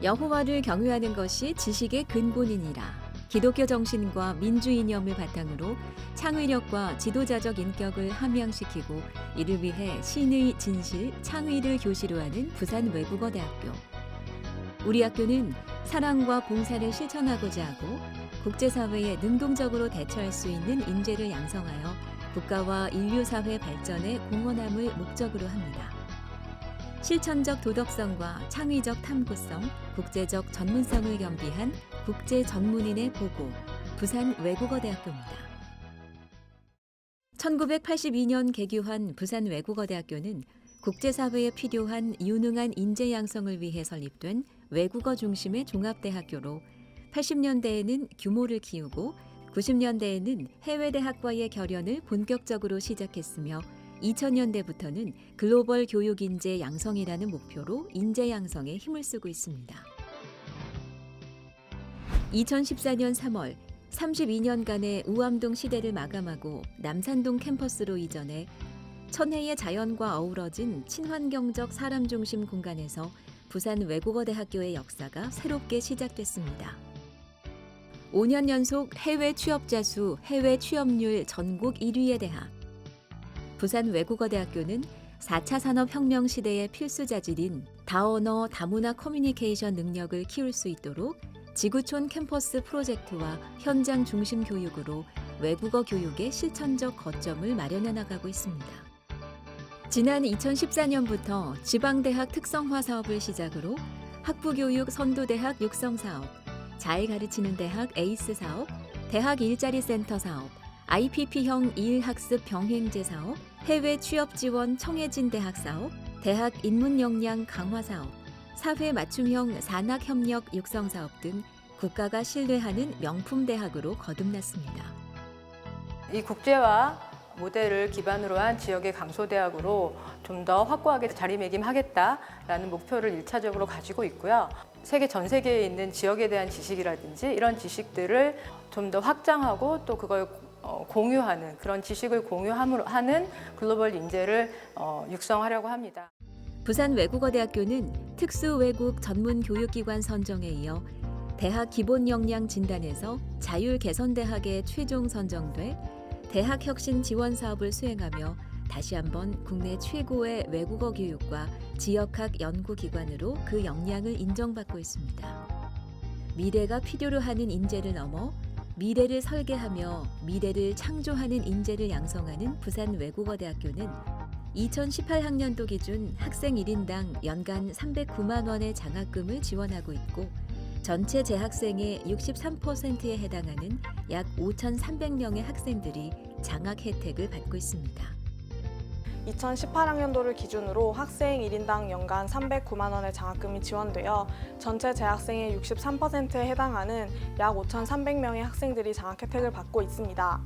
여호와를 경외하는 것이 지식의 근본이니라. 기독교 정신과 민주 이념을 바탕으로 창의력과 지도자적 인격을 함양시키고 이를 위해 신의 진실, 창의를 교시로 하는 부산 외국어대학교. 우리 학교는 사랑과 봉사를 실천하고자 하고 국제사회에 능동적으로 대처할 수 있는 인재를 양성하여 국가와 인류사회 발전에 공헌함을 목적으로 합니다. 실천적 도덕성과 창의적 탐구성, 국제적 전문성을 겸비한 국제 전문인의 보고, 부산 외국어대학교입니다. 1982년 개교한 부산 외국어대학교는 국제사회에 필요한 유능한 인재 양성을 위해 설립된 외국어 중심의 종합대학교로 80년대에는 규모를 키우고 90년대에는 해외 대학과의 결연을 본격적으로 시작했으며 2000년대부터는 글로벌 교육 인재 양성이라는 목표로 인재 양성에 힘을 쓰고 있습니다. 2014년 3월 32년간의 우암동 시대를 마감하고 남산동 캠퍼스로 이전해 천혜의 자연과 어우러진 친환경적 사람 중심 공간에서 부산 외국어대학교의 역사가 새롭게 시작됐습니다. 5년 연속 해외 취업자 수, 해외 취업률 전국 1위의 대학. 부산 외국어대학교는 4차 산업혁명 시대의 필수 자질인 다언어 다문화 커뮤니케이션 능력을 키울 수 있도록 지구촌 캠퍼스 프로젝트와 현장 중심 교육으로 외국어 교육의 실천적 거점을 마련해 나가고 있습니다. 지난 2014년부터 지방대학 특성화 사업을 시작으로 학부교육 선도대학 육성 사업, 잘 가르치는 대학 에이스 사업, 대학 일자리 센터 사업, IPP형 일학습 병행제 사업, 해외 취업 지원 청해진 대학 사업, 대학 인문 역량 강화 사업, 사회 맞춤형 산학 협력 육성 사업 등 국가가 신뢰하는 명품 대학으로 거듭났습니다. 이 국제화 모델을 기반으로 한 지역의 강소대학으로 좀 더 확고하게 자리매김하겠다라는 목표를 일차적으로 가지고 있고요. 세계 전 세계에 있는 지역에 대한 지식이라든지 이런 지식들을 좀 더 확장하고 또 그걸 어, 공유하는 그런 지식을 공유함으로 하는 글로벌 인재를 어, 육성하려고 합니다. 부산 외국어대학교는 특수 외국 전문 교육기관 선정에 이어 대학 기본 역량 진단에서 자율 개선 대학에 최종 선정돼 대학 혁신 지원 사업을 수행하며 다시 한번 국내 최고의 외국어 교육과 지역학 연구 기관으로 그 역량을 인정받고 있습니다. 미래가 필요로 하는 인재를 넘어 미래를 설계하며 미래를 창조하는 인재를 양성하는 부산 외국어대학교는 2018학년도 기준 학생 1인당 연간 309만 원의 장학금을 지원하고 있고 전체 재학생의 63%에 해당하는 약 5,300명의 학생들이 장학 혜택을 받고 있습니다. 2018학년도를 기준으로 학생 1인당 연간 309만 원의 장학금이 지원되어 전체 재학생의 63%에 해당하는 약 5,300명의 학생들이 장학 혜택을 받고 있습니다.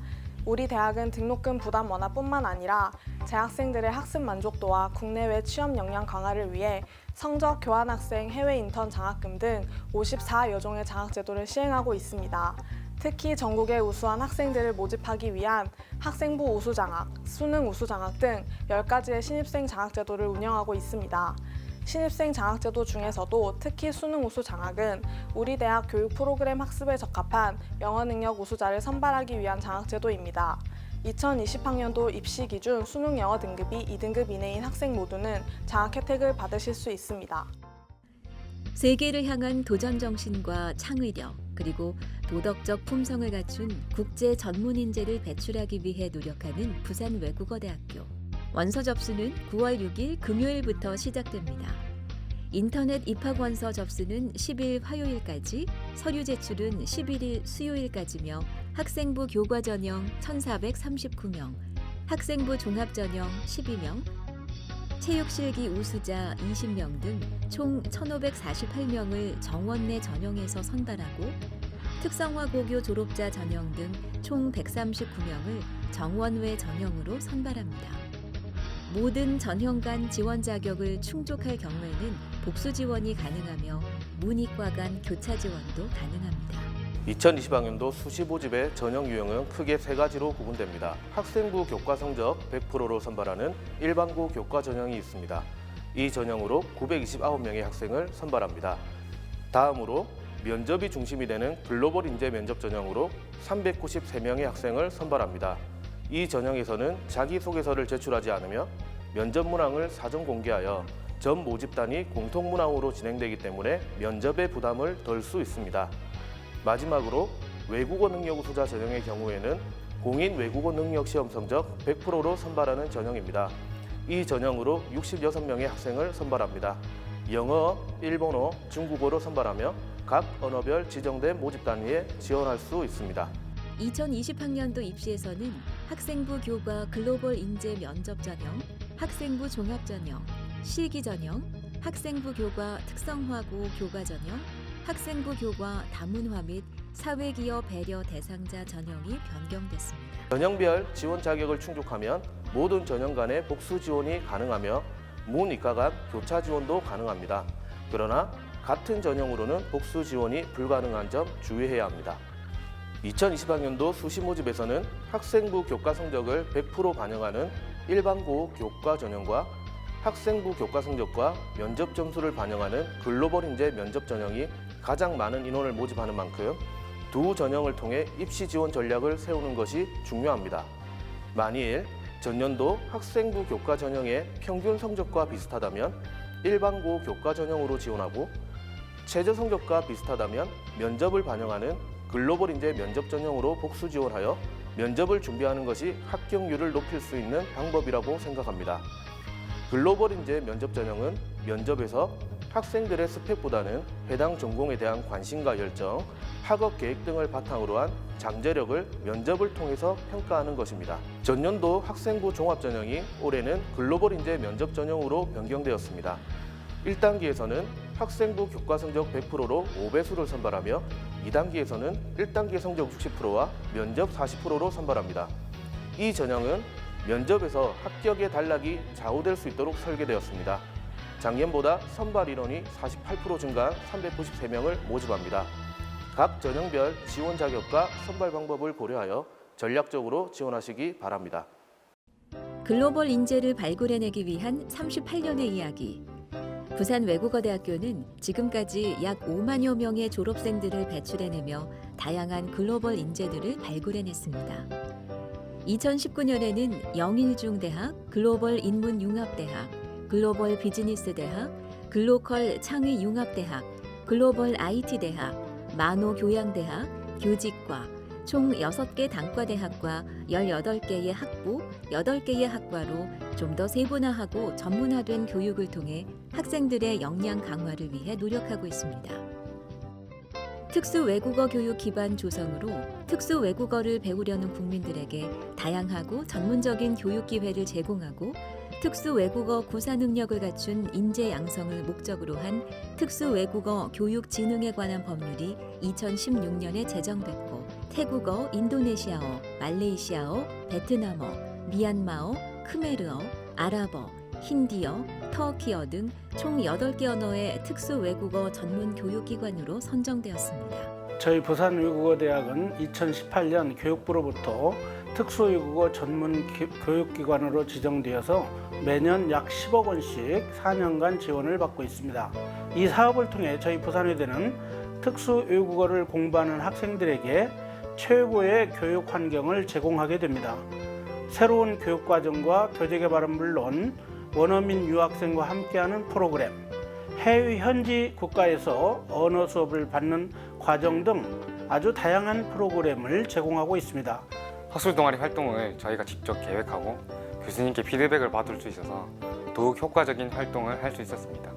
우리 대학은 등록금 부담 완화뿐만 아니라 재학생들의 학습 만족도와 국내외 취업 역량 강화를 위해 성적 교환 학생 해외 인턴 장학금 등 54여 종의 장학 제도를 시행하고 있습니다. 특히 전국의 우수한 학생들을 모집하기 위한 학생부 우수 장학, 수능 우수 장학 등 10가지의 신입생 장학 제도를 운영하고 있습니다. 신입생 장학 제도 중에서도 특히 수능 우수 장학은 우리 대학 교육 프로그램 학습에 적합한 영어 능력 우수자를 선발하기 위한 장학 제도입니다. 2020학년도 입시 기준 수능 영어 등급이 2등급 이내인 학생 모두는 장학 혜택을 받으실 수 있습니다. 세계를 향한 도전 정신과 창의력 그리고 도덕적 품성을 갖춘 국제 전문 인재를 배출하기 위해 노력하는 부산 외국어대학교. 원서 접수는 9월 6일 금요일부터 시작됩니다. 인터넷 입학 원서 접수는 10일 화요일까지, 서류 제출은 11일 수요일까지며 학생부 교과 전형 1,439명, 학생부 종합 전형 12명, 체육실기 우수자 20명 등 총 1,548명을 정원 내 전형에서 선발하고 특성화 고교 졸업자 전형 등 총 139명을 정원 외 전형으로 선발합니다. 모든 전형 간 지원 자격을 충족할 경우에는 복수 지원이 가능하며 문이과 간 교차 지원도 가능합니다. 2020학년도 수시 모집의 전형 유형은 크게 세 가지로 구분됩니다. 학생부 교과 성적 100%로 선발하는 일반고 교과 전형이 있습니다. 이 전형으로 929명의 학생을 선발합니다. 다음으로 면접이 중심이 되는 글로벌 인재 면접 전형으로 393명의 학생을 선발합니다. 이 전형에서는 자기소개서를 제출하지 않으며 면접 문항을 사전 공개하여 전 모집단이 공통 문항으로 진행되기 때문에 면접의 부담을 덜 수 있습니다. 마지막으로 외국어 능력 우수자 전형의 경우에는 공인 외국어 능력 시험 성적 100%로 선발하는 전형입니다. 이 전형으로 66명의 학생을 선발합니다. 영어, 일본어, 중국어로 선발하며 각 언어별 지정된 모집 단위에 지원할 수 있습니다. 2020학년도 입시에서는 학생부 교과 글로벌 인재 면접 전형, 학생부 종합 전형, 실기 전형, 학생부 교과 특성화고 교과 전형, 학생부 교과 다문화 및 사회기업 배려 대상자 전형이 변경됐습니다. 전형별 지원 자격을 충족하면 모든 전형 간의 복수 지원이 가능하며 문이과 간 교차 지원도 가능합니다. 그러나 같은 전형으로는 복수 지원이 불가능한 점 주의해야 합니다. 2020학년도 수시 모집에서는 학생부 교과 성적을 100% 반영하는 일반고 교과 전형과 학생부 교과 성적과 면접 점수를 반영하는 글로벌 인재 면접 전형이 가장 많은 인원을 모집하는 만큼 두 전형을 통해 입시 지원 전략을 세우는 것이 중요합니다. 만일 전년도 학생부 교과 전형의 평균 성적과 비슷하다면 일반고 교과 전형으로 지원하고 최저 성적과 비슷하다면 면접을 반영하는 글로벌 인재 면접 전형으로 복수 지원하여 면접을 준비하는 것이 합격률을 높일 수 있는 방법이라고 생각합니다. 글로벌 인재 면접 전형은 면접에서 학생들의 스펙보다는 해당 전공에 대한 관심과 열정, 학업 계획 등을 바탕으로 한 잠재력을 면접을 통해서 평가하는 것입니다. 전년도 학생부 종합 전형이 올해는 글로벌 인재 면접 전형으로 변경되었습니다. 1단계에서는 학생부 교과 성적 100%로 5배수를 선발하며 2단계에서는 1단계 성적 60%와 면접 40%로 선발합니다. 이 전형은 면접에서 합격의 단락이 좌우될 수 있도록 설계되었습니다. 작년보다 선발 인원이 48% 증가한 393명을 모집합니다. 각 전형별 지원 자격과 선발 방법을 고려하여 전략적으로 지원하시기 바랍니다. 글로벌 인재를 발굴해내기 위한 38년의 이야기. 부산 외국어대학교는 지금까지 약 5만여 명의 졸업생들을 배출해내며 다양한 글로벌 인재들을 발굴해냈습니다. 2019년에는 영일중대학, 글로벌 인문융합대학, 글로벌 비즈니스 대학, 글로컬 창의 융합대학, 글로벌 IT대학, 만호 교양대학, 교직과, 총 6개 단과대학과 18개의 학부, 8개의 학과로 좀 더 세분화하고 전문화된 교육을 통해 학생들의 역량 강화를 위해 노력하고 있습니다. 특수 외국어 교육 기반 조성으로 특수 외국어를 배우려는 국민들에게 다양하고 전문적인 교육 기회를 제공하고 특수 외국어 구사 능력을 갖춘 인재 양성을 목적으로 한 특수 외국어 교육 진흥에 관한 법률이 2016년에 제정됐고 태국어, 인도네시아어, 말레이시아어, 베트남어, 미얀마어, 크메르어, 아랍어, 힌디어, 터키어 등총 8개 언어의 특수 외국어 전문 교육기관으로 선정되었습니다. 저희 부산외국어대학은 2018년 교육부로부터 특수외국어 전문 기- 교육기관으로 지정되어서 매년 약 10억 원씩 4년간 지원을 받고 있습니다. 이 사업을 통해 저희 부산외대는 특수외국어를 공부하는 학생들에게 최고의 교육 환경을 제공하게 됩니다. 새로운 교육과정과 교재개발은 물론 원어민 유학생과 함께하는 프로그램, 해외 현지 국가에서 언어 수업을 받는 과정 등 아주 다양한 프로그램을 제공하고 있습니다. 학술 동아리 활동을 저희가 직접 계획하고 교수님께 피드백을 받을 수 있어서 더욱 효과적인 활동을 할 수 있었습니다.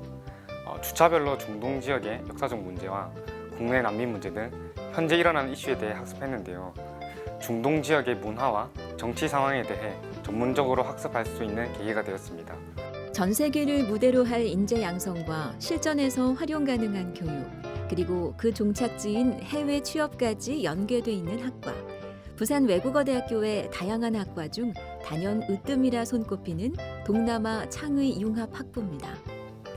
어, 주차별로 중동 지역의 역사적 문제와 국내 난민 문제 등 현재 일어나는 이슈에 대해 학습했는데요. 중동 지역의 문화와 정치 상황에 대해 전문적으로 학습할 수 있는 계기가 되었습니다. 전 세계를 무대로 할 인재 양성과 실전에서 활용 가능한 교육, 그리고 그 종착지인 해외 취업까지 연계돼 있는 학과. 부산 외국어대학교의 다양한 학과 중 단연 으뜸이라 손꼽히는 동남아 창의 융합 학부입니다.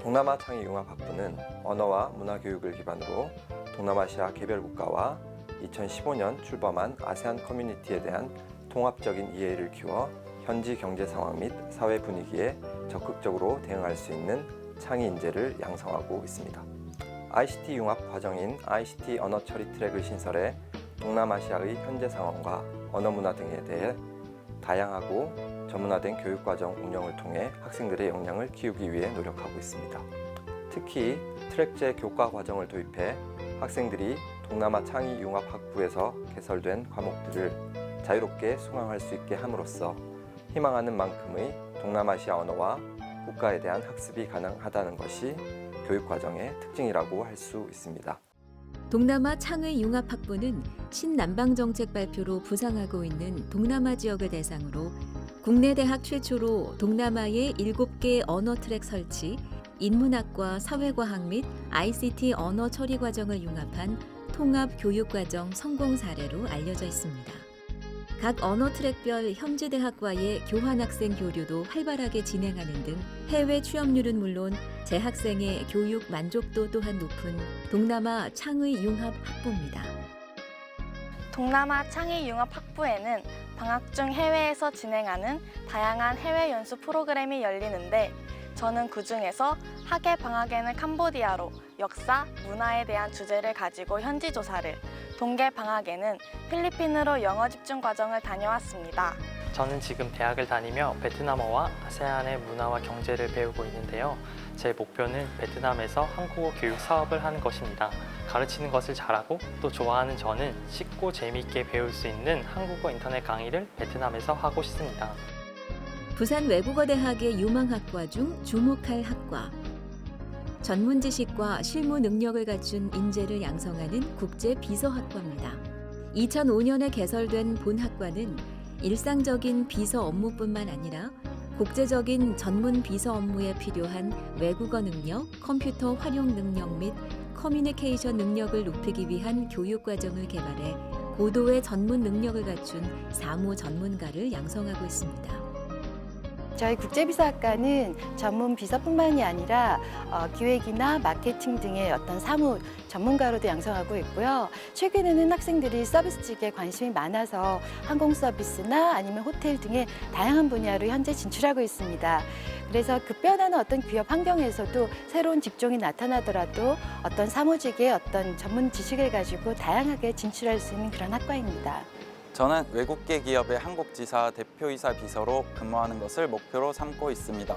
동남아 창의 융합 학부는 언어와 문화 교육을 기반으로 동남아시아 개별 국가와 2015년 출범한 아세안 커뮤니티에 대한 통합적인 이해를 키워 현지 경제 상황 및 사회 분위기에 적극적으로 대응할 수 있는 창의 인재를 양성하고 있습니다. ICT 융합 과정인 ICT 언어 처리 트랙을 신설해 동남아시아의 현재 상황과 언어 문화 등에 대해 다양하고 전문화된 교육 과정 운영을 통해 학생들의 역량을 키우기 위해 노력하고 있습니다. 특히 트랙제 교과 과정을 도입해 학생들이 동남아 창의 융합 학부에서 개설된 과목들을 자유롭게 수강할 수 있게 함으로써 희망하는 만큼의 동남아시아 언어와 국가에 대한 학습이 가능하다는 것이 교육 과정의 특징이라고 할 수 있습니다. 동남아 창의 융합학부는 신남방 정책 발표로 부상하고 있는 동남아 지역을 대상으로 국내 대학 최초로 동남아의 7개 언어 트랙 설치, 인문학과 사회과학 및 ICT 언어 처리 과정을 융합한 통합 교육 과정 성공 사례로 알려져 있습니다. 각 언어 트랙별 현지 대학과의 교환 학생 교류도 활발하게 진행하는 등 해외 취업률은 물론 재학생의 교육 만족도 또한 높은 동남아 창의 융합 학부입니다. 동남아 창의 융합 학부에는 방학 중 해외에서 진행하는 다양한 해외 연수 프로그램이 열리는데 저는 그 중에서 학예 방학에는 캄보디아로 역사, 문화에 대한 주제를 가지고 현지 조사를, 동계 방학에는 필리핀으로 영어 집중 과정을 다녀왔습니다. 저는 지금 대학을 다니며 베트남어와 아세안의 문화와 경제를 배우고 있는데요. 제 목표는 베트남에서 한국어 교육 사업을 하는 것입니다. 가르치는 것을 잘하고 또 좋아하는 저는 쉽고 재미있게 배울 수 있는 한국어 인터넷 강의를 베트남에서 하고 싶습니다. 부산 외국어대학의 유망학과 중 주목할 학과. 전문 지식과 실무 능력을 갖춘 인재를 양성하는 국제 비서학과입니다. 2005년에 개설된 본 학과는 일상적인 비서 업무뿐만 아니라 국제적인 전문 비서 업무에 필요한 외국어 능력, 컴퓨터 활용 능력 및 커뮤니케이션 능력을 높이기 위한 교육 과정을 개발해 고도의 전문 능력을 갖춘 사무 전문가를 양성하고 있습니다. 저희 국제비서학과는 전문 비서뿐만이 아니라 어, 기획이나 마케팅 등의 어떤 사무 전문가로도 양성하고 있고요. 최근에는 학생들이 서비스직에 관심이 많아서 항공 서비스나 아니면 호텔 등의 다양한 분야로 현재 진출하고 있습니다. 그래서 급변하는 어떤 기업 환경에서도 새로운 직종이 나타나더라도 어떤 사무직의 어떤 전문 지식을 가지고 다양하게 진출할 수 있는 그런 학과입니다. 저는 외국계 기업의 한국지사 대표이사 비서로 근무하는 것을 목표로 삼고 있습니다.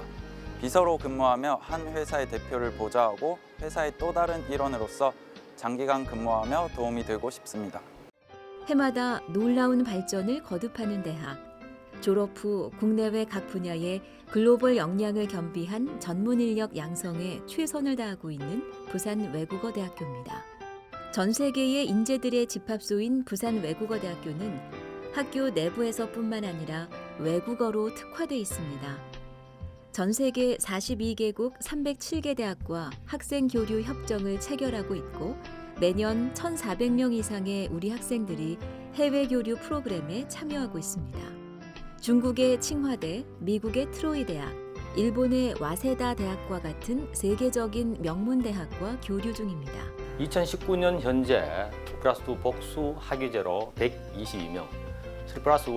비서로 근무하며 한 회사의 대표를 보좌하고 회사의 또 다른 일원으로서 장기간 근무하며 도움이 되고 싶습니다. 해마다 놀라운 발전을 거듭하는 대학. 졸업 후 국내외 각 분야의 글로벌 역량을 겸비한 전문 인력 양성에 최선을 다하고 있는 부산 외국어대학교입니다. 전 세계의 인재들의 집합소인 부산 외국어대학교는 학교 내부에서뿐만 아니라 외국어로 특화돼 있습니다. 전 세계 42개국 307개 대학과 학생 교류 협정을 체결하고 있고 매년 1,400명 이상의 우리 학생들이 해외 교류 프로그램에 참여하고 있습니다. 중국의 칭화대, 미국의 트로이 대학, 일본의 와세다 대학과 같은 세계적인 명문 대학과 교류 중입니다. 2019년 현재 2 플러스 2 복수 학위제로 122명, 3 플러스 1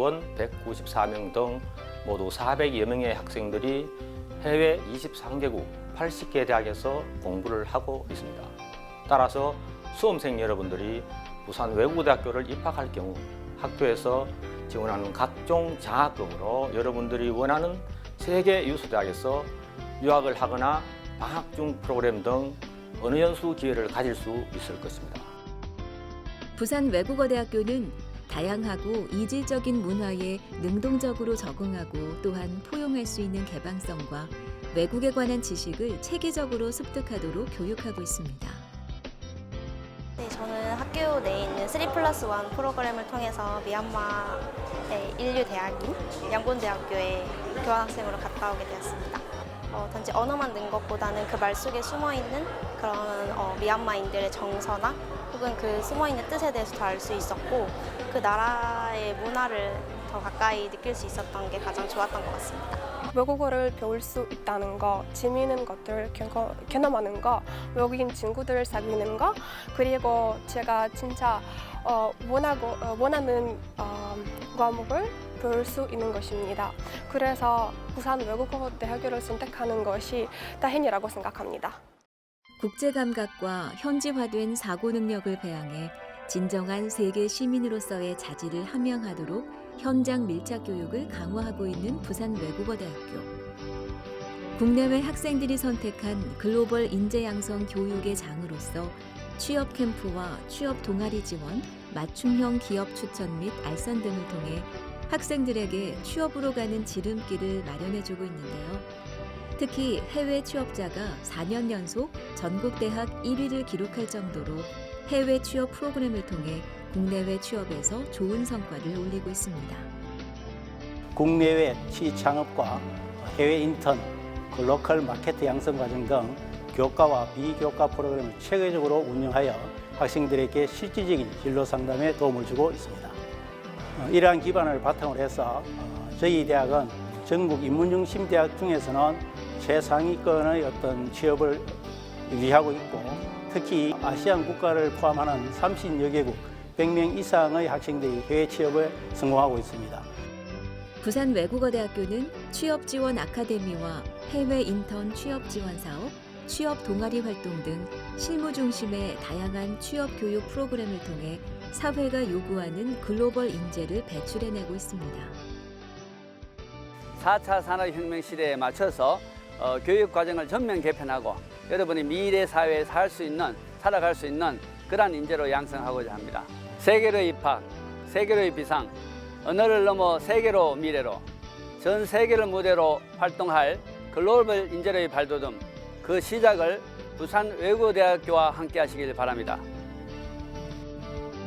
194명 등 모두 400여 명의 학생들이 해외 23개국 80개 대학에서 공부를 하고 있습니다. 따라서 수험생 여러분들이 부산 외국어대학교를 입학할 경우 학교에서 지원하는 각종 장학금으로 여러분들이 원하는 세계 유수대학에서 유학을 하거나 방학 중 프로그램 등 어느 연수 기회를 가질 수 있을 것입니다. 부산 외국어대학교는 다양하고 이질적인 문화에 능동적으로 적응하고 또한 포용할 수 있는 개방성과 외국에 관한 지식을 체계적으로 습득하도록 교육하고 있습니다. 네, 저는 학교 내에 있는 3 플러스 1 프로그램을 통해서 미얀마의 인류 대학인 양곤대학교에 교환학생으로 갔다 오게 되었습니다. 어, 단지 언어만 는 것보다는 그 말 속에 숨어 있는 그런 어, 미얀마인들의 정서나 혹은 그 숨어 있는 뜻에 대해서 더 알 수 있었고 그 나라의 문화를 더 가까이 느낄 수 있었던 게 가장 좋았던 것 같습니다. 외국어를 배울 수 있다는 거, 재미있는 것들 경험- 경험하는 거, 외국인 친구들 사귀는 거, 그리고 제가 진짜 어, 원하고 어, 원하는 어, 과목을 배울 수 있는 것입니다. 그래서 부산 외국어 대학교를 선택하는 것이 다행이라고 생각합니다. 국제 감각과 현지화된 사고 능력을 배양해 진정한 세계 시민으로서의 자질을 함양하도록 현장 밀착 교육을 강화하고 있는 부산 외국어대학교. 국내외 학생들이 선택한 글로벌 인재 양성 교육의 장으로서 취업 캠프와 취업 동아리 지원, 맞춤형 기업 추천 및 알선 등을 통해 학생들에게 취업으로 가는 지름길을 마련해 주고 있는데요. 특히 해외 취업자가 4년 연속 전국 대학 1위를 기록할 정도로 해외 취업 프로그램을 통해 국내외 취업에서 좋은 성과를 올리고 있습니다. 국내외 취창업과 해외 인턴, 그 로컬 마케트 양성 과정 등 교과와 비교과 프로그램을 체계적으로 운영하여 학생들에게 실질적인 진로 상담에 도움을 주고 있습니다. 어, 이러한 기반을 바탕으로 해서 어, 저희 대학은 전국 인문중심 대학 중에서는 최상위권의 어떤 취업을 유지하고 있고 특히 아시안 국가를 포함하는 30여 개국 100명 이상의 학생들이 해외 취업에 성공하고 있습니다. 부산 외국어대학교는 취업 지원 아카데미와 해외 인턴 취업 지원 사업, 취업 동아리 활동 등 실무 중심의 다양한 취업 교육 프로그램을 통해 사회가 요구하는 글로벌 인재를 배출해내고 있습니다. 4차 산업혁명 시대에 맞춰서 어, 교육 과정을 전면 개편하고 여러분이 미래 사회에 살 수 있는 살아갈 수 있는 그러한 인재로 양성하고자 합니다. 세계로의 입학, 세계로의 비상, 언어를 넘어 세계로 미래로 전 세계를 무대로 활동할 글로벌 인재로의 발돋움 그 시작을 부산 외국어대학교와 함께 하시길 바랍니다.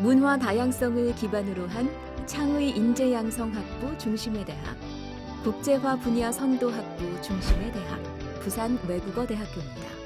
문화 다양성을 기반으로 한 창의 인재 양성 학부 중심의 대학, 국제화 분야 선도 학부 중심의 대학, 부산 외국어 대학교입니다.